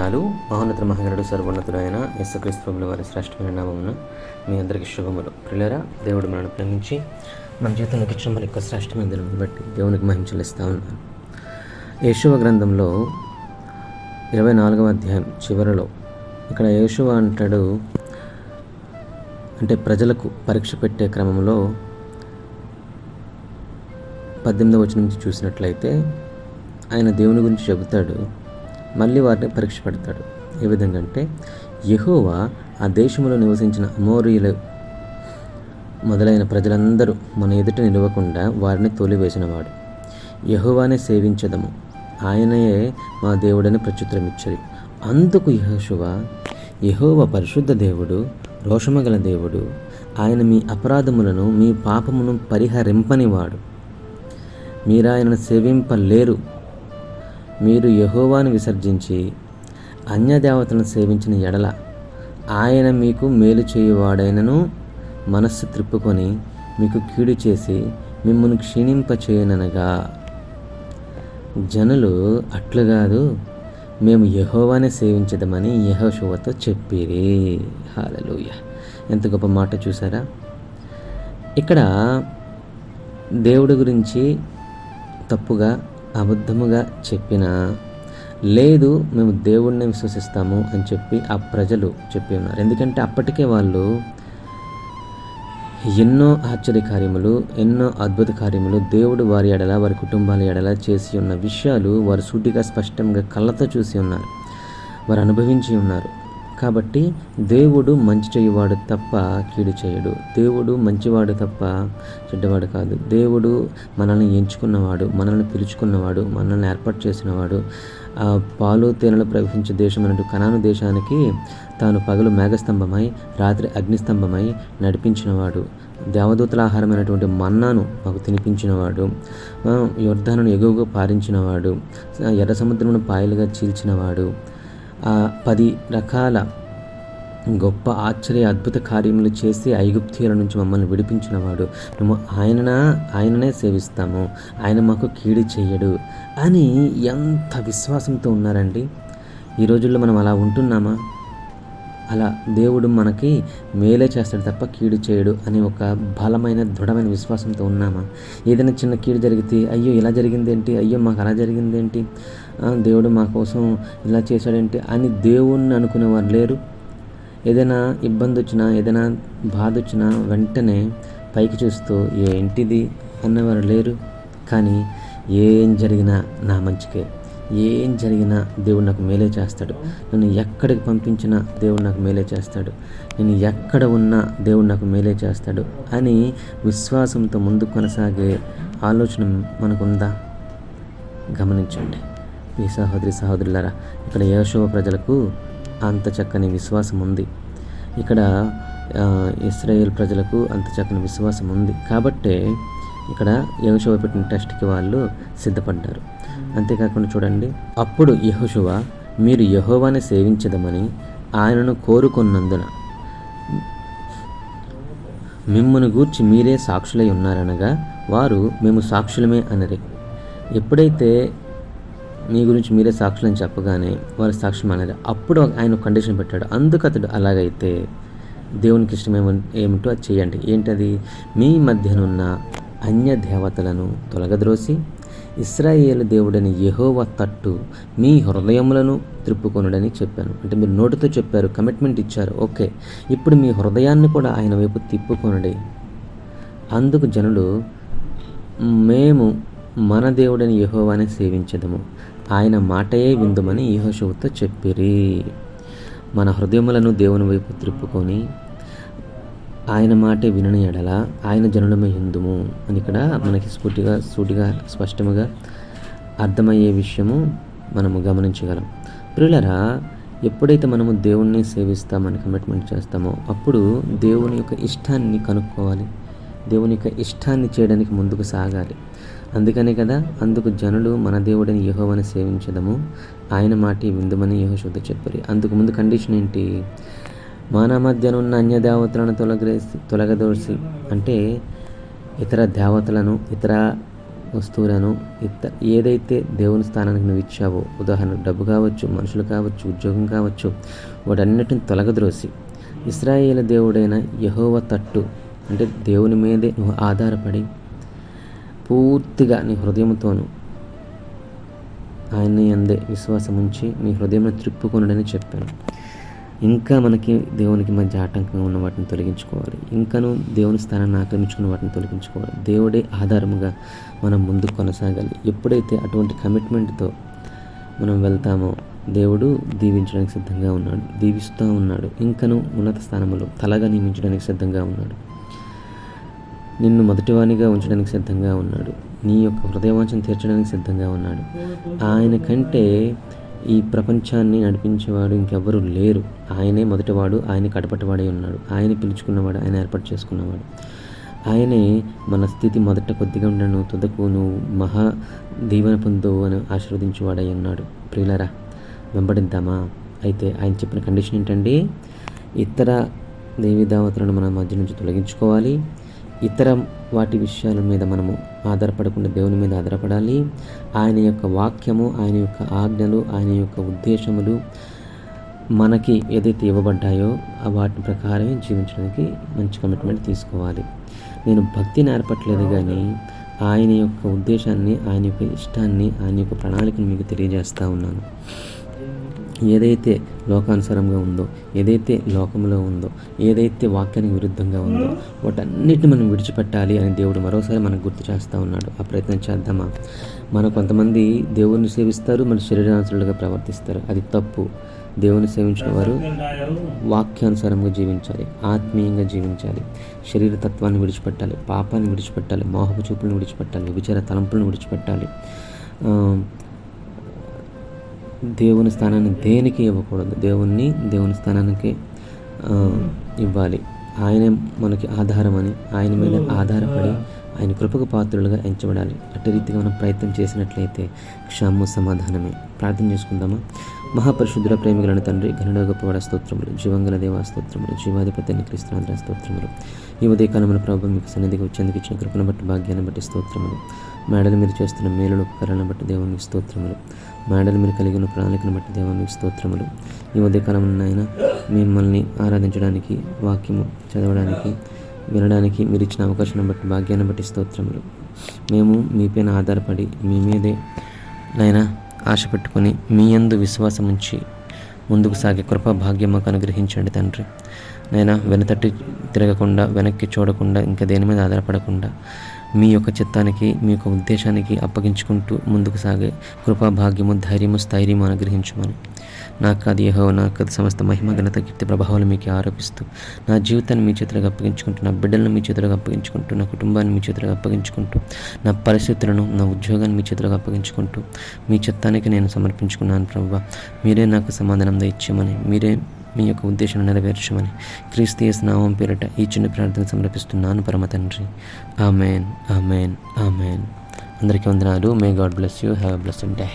వందనాలు. మహోన్నత మహగరుడు సర్వోన్నతుడైన యేసుక్రీస్తు వారి శ్రేష్టమైన నామమున మీ అందరికీ శుభములు. ప్రియులరా దేవుడు మనల్ని ప్రేమించి మన జీవితంలోకి ఇచ్చిన మన యొక్క శ్రేష్టమైన దినం బట్టి దేవునికి మహించలిస్తూ ఉన్నాను యేషువ గ్రంథంలో ఇరవై నాలుగవ అధ్యాయం చివరిలో ఇక్కడ యేషువ అంటాడు అంటే ప్రజలకు పరీక్ష పెట్టే క్రమంలో పద్దెనిమిదవ వచ్చి నుంచి చూసినట్లయితే ఆయన దేవుని గురించి చెబుతాడు మళ్ళీ వారిని పరీక్ష పెడతాడు. ఏ విధంగా అంటే యహోవా ఆ దేశంలో నివసించిన అమోరియులు మొదలైన ప్రజలందరూ మన ఎదుట నిలవకుండా వారిని తోలివేసినవాడు. యహోవానే సేవించదము. ఆయనయే మా దేవుడని ప్రత్యుత్తరం అందుకు యహోశువ యహోవ పరిశుద్ధ దేవుడు రోషమగల దేవుడు ఆయన మీ అపరాధములను మీ పాపమును పరిహరింపనివాడు. మీరాయనను సేవింపలేరు. మీరు యహోవాను విసర్జించి అన్యదేవతలను సేవించిన ఎడల ఆయన మీకు మేలు చేయువాడైనను మనస్సు త్రిప్పుకొని మీకు కీడు చేసి మిమ్మల్ని క్షీణింపచేయననగా. జనులు అట్లు కాదు మేము యహోవానే సేవించదమని యహోశువతో చెప్పిరి. హాలలోయ ఎంత గొప్ప మాట చూసారా? ఇక్కడ దేవుడి గురించి తప్పుగా అబద్ధముగా చెప్పిన? లేదు మేము దేవుడిని విశ్వసిస్తాము అని చెప్పి ఆ ప్రజలు చెప్పి ఉన్నారు. ఎందుకంటే అప్పటికే వాళ్ళు ఎన్నో ఆశ్చర్య కార్యములు ఎన్నో అద్భుత కార్యములు దేవుడు వారి ఎడల వారి కుటుంబాల ఎడల చేసి ఉన్న విషయాలు వారు సూటిగా స్పష్టంగా కళ్ళతో చూసి ఉన్నారు. వారు అనుభవించి ఉన్నారు. కాబట్టి దేవుడు మంచి చేయవాడు తప్ప కీడు చేయడు. దేవుడు మంచివాడు తప్ప చెడ్డవాడు కాదు. దేవుడు మనల్ని ఎంచుకున్నవాడు మనల్ని పిలుచుకున్నవాడు మనల్ని ఏర్పాటు చేసినవాడు. పాలు తేనెలు ప్రవహించే దేశం అన్నట్టు కనాను దేశానికి తాను పగలు మేఘస్తంభమై రాత్రి అగ్నిస్తంభమై నడిపించినవాడు. దేవదూతల ఆహారమైనటువంటి మన్నాను మాకు తినిపించినవాడు. యుద్ధాలను ఎగువగా పారించినవాడు. ఎర్ర సముద్రమును పాయలుగా చీల్చినవాడు. ఆ పది రకాల గొప్ప ఆశ్చర్య అద్భుత కార్యములు చేసి ఐగుప్తీయుల నుంచి మమ్మల్ని విడిపించినవాడు. మేము ఆయన ఆయననే సేవిస్తాము. ఆయన మాకు కీడు చేయడు అని ఎంత విశ్వాసంతో ఉన్నారండి? ఈ రోజుల్లో మనం అలా ఉంటున్నామా? అలా దేవుడు మనకి మేలే చేస్తాడు తప్ప కీడు చేయడు అనే ఒక బలమైన దృఢమైన విశ్వాసంతో ఉన్నామా? ఏదైనా చిన్న కీడు జరిగితే అయ్యో ఇలా జరిగిందేంటి? అయ్యో మాకు అలా జరిగిందేంటి? దేవుడు మా కోసం ఇలా చేశాడేంటి అని దేవుణ్ణి అనుకునేవారు లేరు. ఏదైనా ఇబ్బంది వచ్చినా ఏదైనా బాధ వచ్చినా వెంటనే పైకి చూస్తూ ఏంటిది? అన్నవారు లేరు. కానీ ఏం జరిగినా నా మంచికే. ఏం జరిగినా దేవుడు నాకు మేలే చేస్తాడు. నన్ను ఎక్కడికి పంపించినా దేవుడు నాకు మేలే చేస్తాడు. నేను ఎక్కడ ఉన్నా దేవుడు నాకు మేలే చేస్తాడు అని విశ్వాసంతో ముందు కొనసాగే ఆలోచన మనకుందా? గమనించండి. ఈ సహోదరి సహోదరులారా ఇక్కడ యోశవ ప్రజలకు అంత చక్కని విశ్వాసం ఉంది. ఇక్కడ ఇస్రాయేల్ ప్రజలకు అంత చక్కని విశ్వాసం ఉంది. కాబట్టే ఇక్కడ యహోశువ పెట్టిన టెస్ట్కి వాళ్ళు సిద్ధపడ్డారు. అంతేకాకుండా చూడండి. అప్పుడు యహోశువ మీరు యహోవాని సేవించదమని ఆయనను కోరుకున్నందున మిమ్మను గూర్చి మీరే సాక్షులై ఉన్నారనగా వారు మేము సాక్షులమే అనరి. ఎప్పుడైతే మీ గురించి మీరే సాక్షులని చెప్పగానే వారు సాక్ష్యం అన్నారు అప్పుడు ఆయన కండిషన్ పెట్టాడు. అందుకు అతడు అలాగైతే దేవునికి ఇష్టమేమో ఏమిటో అది చేయండి. ఏంటది? మీ మధ్యనున్న అన్య దేవతలను తొలగద్రోసి ఇస్రాయేల్ దేవుడని యహోవ తట్టు మీ హృదయములను త్రిప్పుకొనుడని చెప్పాను. అంటే మీరు నోటితో చెప్పారు కమిట్మెంట్ ఇచ్చారు. ఓకే. ఇప్పుడు మీ హృదయాన్ని కూడా ఆయన వైపు తిప్పుకొనడే. అందుకు జనులు మేము మన దేవుడని యహోవాని సేవించదము. ఆయన మాటయే విందుమని యహోశవుతో చెప్పిరి. మన హృదయములను దేవుని వైపు త్రిప్పుకొని ఆయన మాటే వినని ఎడల ఆయన జనులమే హిందుము అని ఇక్కడ మనకి స్ఫూర్తిగా సూటిగా స్పష్టముగా అర్థమయ్యే విషయము మనము గమనించగలం. ప్రియులరా ఎప్పుడైతే మనము దేవుణ్ణి సేవిస్తామని కమిట్మెంట్ చేస్తామో అప్పుడు దేవుని యొక్క ఇష్టాన్ని కనుక్కోవాలి. దేవుని యొక్క ఇష్టాన్ని చేయడానికి ముందుకు సాగాలి. అందుకనే కదా అందుకు జనులు మన దేవుడిని యహోవని సేవించదము ఆయన మాటి విందుమని యహోశుద్ధ చెప్పారు. అందుకు ముందు కండిషన్ ఏంటి? మన మధ్యనున్న అన్య దేవతలను తొలగరేసి తొలగదోసి అంటే ఇతర దేవతలను ఇతర వస్తువులను ఇత ఏదైతే దేవుని స్థానానికి నువ్వు ఇచ్చావో ఉదాహరణ డబ్బు కావచ్చు మనుషులు కావచ్చు ఉద్యోగం కావచ్చు వాటన్నిటిని తొలగద్రోసి ఇస్రాయేల్ దేవుడైన యహోవ తట్టు అంటే దేవుని మీదే నువ్వు ఆధారపడి పూర్తిగా నీ హృదయంతోను ఆయన్ని అందే విశ్వాసం ఉంచి నీ హృదయం త్రిప్పుకొనడని చెప్పాను. ఇంకా మనకి దేవునికి మధ్య ఆటంకంగా ఉన్న వాటిని తొలగించుకోవాలి. ఇంకాను దేవుని స్థానాన్ని ఆక్రమించుకున్న వాటిని తొలగించుకోవాలి. దేవుడే ఆధారముగా మనం ముందుకు కొనసాగాలి. ఎప్పుడైతే అటువంటి కమిట్మెంట్తో మనం వెళ్తామో దేవుడు దీవించడానికి సిద్ధంగా ఉన్నాడు. దీవిస్తూ ఉన్నాడు. ఇంకను ఉన్నత స్థానంలో తలగా నియమించడానికి సిద్ధంగా ఉన్నాడు. నిన్ను మొదటివానిగా ఉంచడానికి సిద్ధంగా ఉన్నాడు. నీ యొక్క హృదయవాంఛను తీర్చడానికి సిద్ధంగా ఉన్నాడు. ఆయన కంటే ఈ ప్రపంచాన్ని నడిపించేవాడు ఇంకెవ్వరూ లేరు. ఆయనే మొదటివాడు ఆయన కడపటివాడే ఉన్నాడు. ఆయన పిలుచుకున్నవాడు ఆయన ఏర్పాటు చేసుకున్నవాడు. ఆయనే మన స్థితి మొదట కొద్దిగా ఉండను తుదకు నువ్వు మహా దీవెన పొందు అని ఆశీర్వదించేవాడై ఉన్నాడు. ప్రియులరా వెంబడిద్దామా? అయితే ఆయన చెప్పిన కండిషన్ ఏంటండి? ఇతర దేవీదావతలను మన మధ్య నుంచి తొలగించుకోవాలి. ఇతర వాటి విషయాల మీద మనము ఆధారపడకుండా దేవుని మీద ఆధారపడాలి. ఆయన యొక్క వాక్యము ఆయన యొక్క ఆజ్ఞలు ఆయన యొక్క ఉద్దేశములు మనకి ఏదైతే ఇవ్వబడ్డాయో ఆ వాటి ప్రకారమే జీవించడానికి మంచి కమిట్మెంట్ తీసుకోవాలి. నేను భక్తిని నేర్పట్లేదు కానీ ఆయన యొక్క ఉద్దేశాన్ని ఆయన యొక్క ఇష్టాన్ని ఆయన యొక్క ప్రణాళికను మీకు తెలియజేస్తూ ఉన్నాను. ఏదైతే లోకానుసారంగా ఉందో ఏదైతే లోకంలో ఉందో ఏదైతే వాక్యానికి విరుద్ధంగా ఉందో వాటన్నిటిని మనం విడిచిపెట్టాలి అని దేవుడు మరోసారి మనకు గుర్తు చేస్తూ ఉన్నాడు. ఆ ప్రయత్నం చేద్దామా? మన కొంతమంది దేవుణ్ణి సేవిస్తారు మన శరీరానుసరులుగా ప్రవర్తిస్తారు. అది తప్పు. దేవుని సేవించిన వారు వాక్యానుసారంగా జీవించాలి ఆత్మీయంగా జీవించాలి. శరీర తత్వాన్ని విడిచిపెట్టాలి పాపాన్ని విడిచిపెట్టాలి మోహపు చూపులను విడిచిపెట్టాలి విచార తలంపులను విడిచిపెట్టాలి. దేవుని స్థానాన్ని దేనికి ఇవ్వకూడదు? దేవుణ్ణి దేవుని స్థానానికి ఇవ్వాలి. ఆయనే మనకి ఆధారమని ఆయన మీద ఆధారపడి ఆయన కృపకు పాత్రులుగా ఎంచబడాలి. అటు రీతిగా మనం ప్రయత్నం చేసినట్లయితే క్షాము సమాధానమే. ప్రార్థన చేసుకుందామా? మహాపరిశుద్ధుల ప్రేమికులను తండ్రి గనుడ గొప్పవాడ స్తోత్రములు జీవంగల దేవా స్తోత్రములు జీవాధిపతిని క్రీస్తునాథ స్తోత్రములు. ఈ ఉదయకాలంలో ప్రభు మీకు సన్నిధికి వచ్చేందుకు ఇచ్చిన కృపను బట్టి భాగ్యాన్ని బట్టి స్తోత్రములు. మేడలు మీరు చేస్తున్న మేలును ఉపకరణను బట్టి దేవునికి స్తోత్రములు. మేడల మీరు కలిగిన ప్రణాళికను బట్టి దేవునికి స్తోత్రములు. ఈ ఉదయకాలం ఆయన మిమ్మల్ని ఆరాధించడానికి వాక్యము చదవడానికి వినడానికి మీరు ఇచ్చిన అవకాశం బట్టి భాగ్యాన్ని బట్టి స్తోత్రములు. మేము మీపైన ఆధారపడి మీ మీదే నాయన ఆశ పెట్టుకొని మీ అందు విశ్వాసం ఉంచి ముందుకు సాగే కృప భాగ్యం మాకు అనుగ్రహించండి తండ్రి. నైనా వెనతట్టి తిరగకుండా వెనక్కి చూడకుండా ఇంకా దేని మీద ఆధారపడకుండా మీ యొక్క చిత్తానికి మీ యొక్క ఉద్దేశానికి అప్పగించుకుంటూ ముందుకు సాగే కృపా భాగ్యము ధైర్యము స్థైర్యము అనుగ్రహించమని. నాకు అది యహో నాకు అది సమస్త మహిమ ఘనత కీర్తి ప్రభావాలు మీకు ఆరోపిస్తూ నా జీవితాన్ని మీ చేతులకు అప్పగించుకుంటూ నా బిడ్డలను మీ చేతులకు అప్పగించుకుంటూ నా కుటుంబాన్ని మీ చేతులకు అప్పగించుకుంటూ నా పరిస్థితులను నా ఉద్యోగాన్ని మీ చేతులకు అప్పగించుకుంటూ మీ చిత్తానికి నేను సమర్పించుకున్నాను ప్రభావ. మీరే నాకు సమాధానం ఇచ్చామని మీరే మీ యొక్క ఉద్దేశం నెరవేర్చమని క్రీస్తు నామం పేరిట ఈ చిన్న ప్రార్థన సమర్పిస్తున్నాను పరమ తండ్రి. Amen amen amen. అందరికీ వందనాలు. May God bless you have bless day